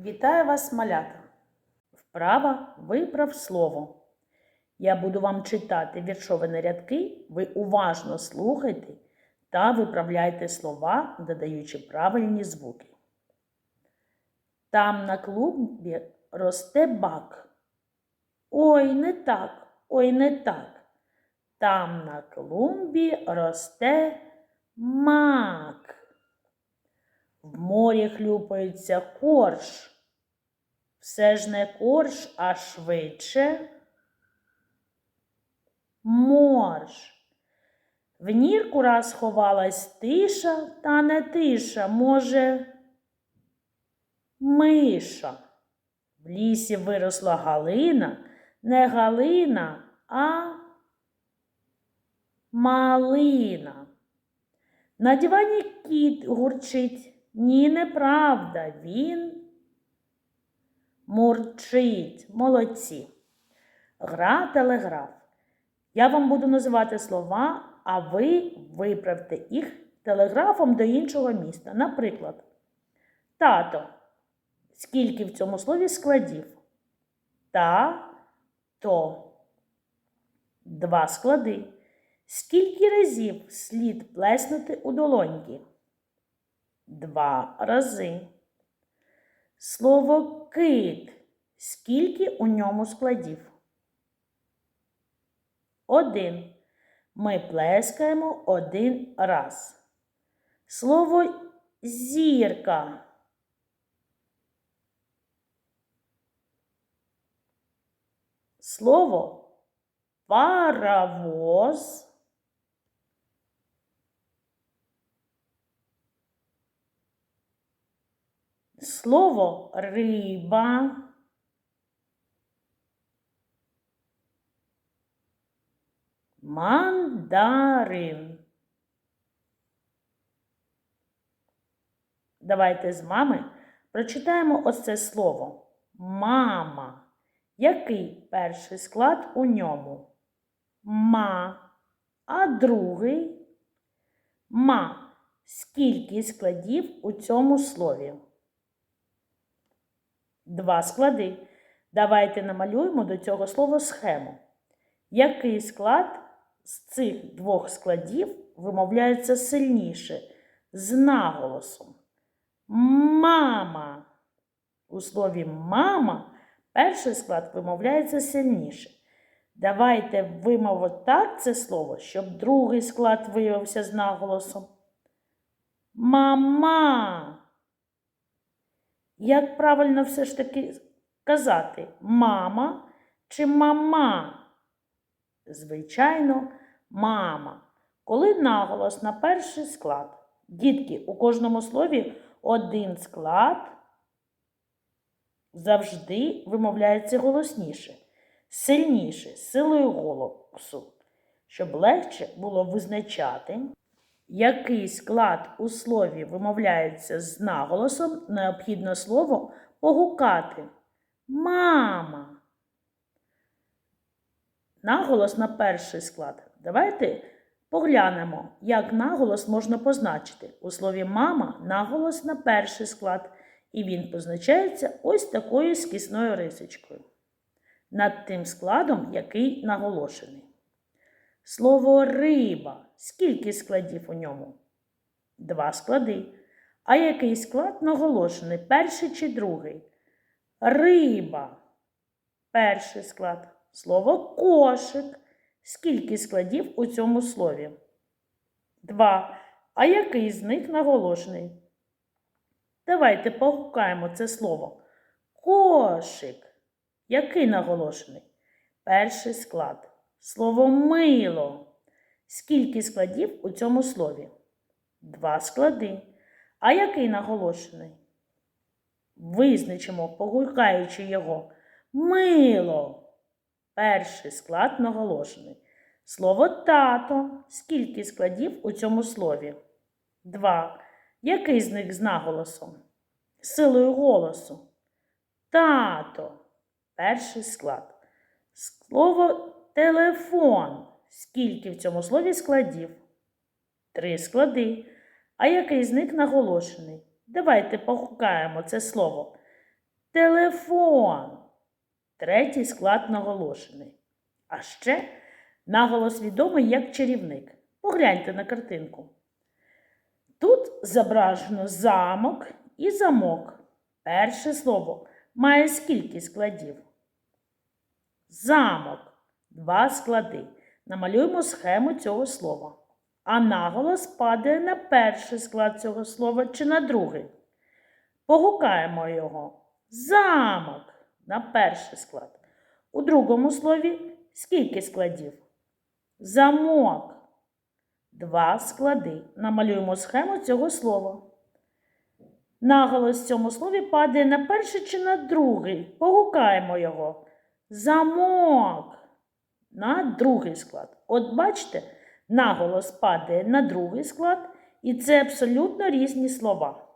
Вітаю вас, малята! Вправа виправ слово. Я буду вам читати віршовані рядки, ви уважно слухайте та виправляйте слова, додаючи правильні звуки. Там на клумбі росте бак. Ой, не так, ой, не так. Там на клумбі росте мак. В морі хлюпається корж. Все ж не корж, а швидше морж. В нірку раз ховалась тиша, та не тиша, може, миша. В лісі виросла галина, не галина, а малина. На дивані кіт гурчить. Ні, неправда, він мурчить. Молодці. Гра телеграф. Я вам буду називати слова, а ви виправте їх телеграфом до іншого міста. Наприклад, тато. Скільки в цьому слові складів? Та то. Два склади. Скільки разів слід плеснути у долоньки? Два рази. Слово кит. Скільки у ньому складів? Один. Ми плескаємо один раз. Слово зірка. Слово паровоз. Слово риба. Мандарин. Давайте з мами прочитаємо ось це слово. Мама. Який перший склад у ньому? Ма. А другий ма. Скільки складів у цьому слові? Два склади. Давайте намалюємо до цього слова схему. Який склад з цих двох складів вимовляється сильніше з наголосом? Мама. У слові мама перший склад вимовляється сильніше. Давайте вимовимо так це слово, щоб другий склад виявився з наголосом. Мама. Як правильно все ж таки казати? Мама чи мама? Звичайно, мама. Коли наголос на перший склад. Дітки, у кожному слові один склад завжди вимовляється голосніше, сильніше, силою голосу, щоб легше було визначати, який склад у слові вимовляється з наголосом, необхідно слово погукати. Мама. Наголос на перший склад. Давайте поглянемо, як наголос можна позначити. У слові мама наголос на перший склад, і він позначається ось такою скісною рисочкою. Над тим складом, який наголошений. Слово риба. Скільки складів у ньому? Два склади. А який склад наголошений? Перший чи другий? Риба. Перший склад. Слово кошик. Скільки складів у цьому слові? Два. А який з них наголошений? Давайте погукаємо це слово. Кошик. Який наголошений? Перший склад. Слово мило. Скільки складів у цьому слові? Два склади. А який наголошений? Визначимо, погукаючи його. Мило. Перший склад наголошений. Слово тато. Скільки складів у цьому слові? Два. Який з них з наголосом? Силою голосу. Тато. Перший склад. Слово телефон. Скільки в цьому слові складів? Три склади. А який з них наголошений? Давайте погукаємо це слово. телефон. Третій склад наголошений. А ще наголос відомий як чарівник. Погляньте на картинку. Тут зображено замок і замок. Перше слово має скільки складів? Замок. Два склади. Намалюємо схему цього слова. А наголос падає на перший склад цього слова чи на другий. Погукаємо його. Замок на перший склад. У другому слові скільки складів? Замок. Два склади. Намалюємо схему цього слова. Наголос в цьому слові падає на перший чи на другий. Погукаємо його. Замок. На другий склад. От бачите, наголос падає на другий склад, і це абсолютно різні слова.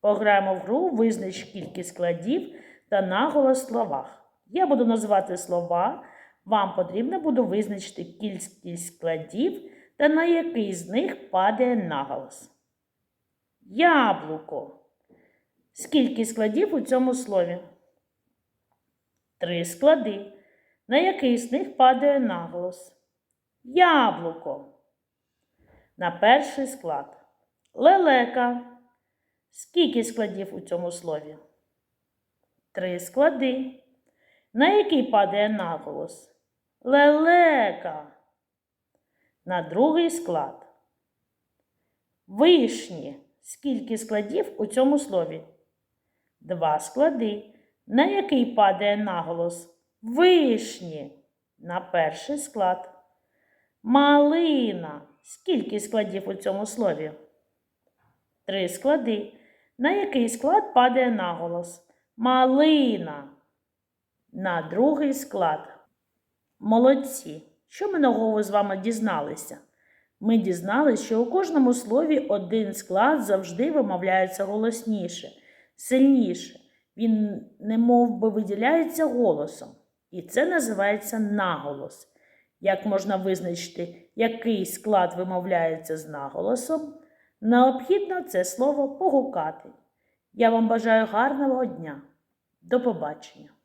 Пограємо в гру, визнач кількість складів та наголос в словах. Я буду називати слова, вам потрібно буде визначити кількість складів та на який з них падає наголос. Яблуко. Скільки складів у цьому слові? Три склади. На який з них падає наголос? Яблуко. На перший склад. Лелека. Скільки складів у цьому слові? Три склади. На який падає наголос? Лелека. На другий склад. Вишні. Скільки складів у цьому слові? Два склади. На який падає наголос? Вишні. На перший склад. Малина. Скільки складів у цьому слові? Три склади. На який склад падає наголос? Малина. На другий склад. Молодці. Що ми нового з вами дізналися? Ми дізналися, що у кожному слові один склад завжди вимовляється голосніше, сильніше. Він немов би виділяється голосом. І це називається наголос. Як можна визначити, який склад вимовляється з наголосом? Необхідно це слово погукати. Я вам бажаю гарного дня. До побачення!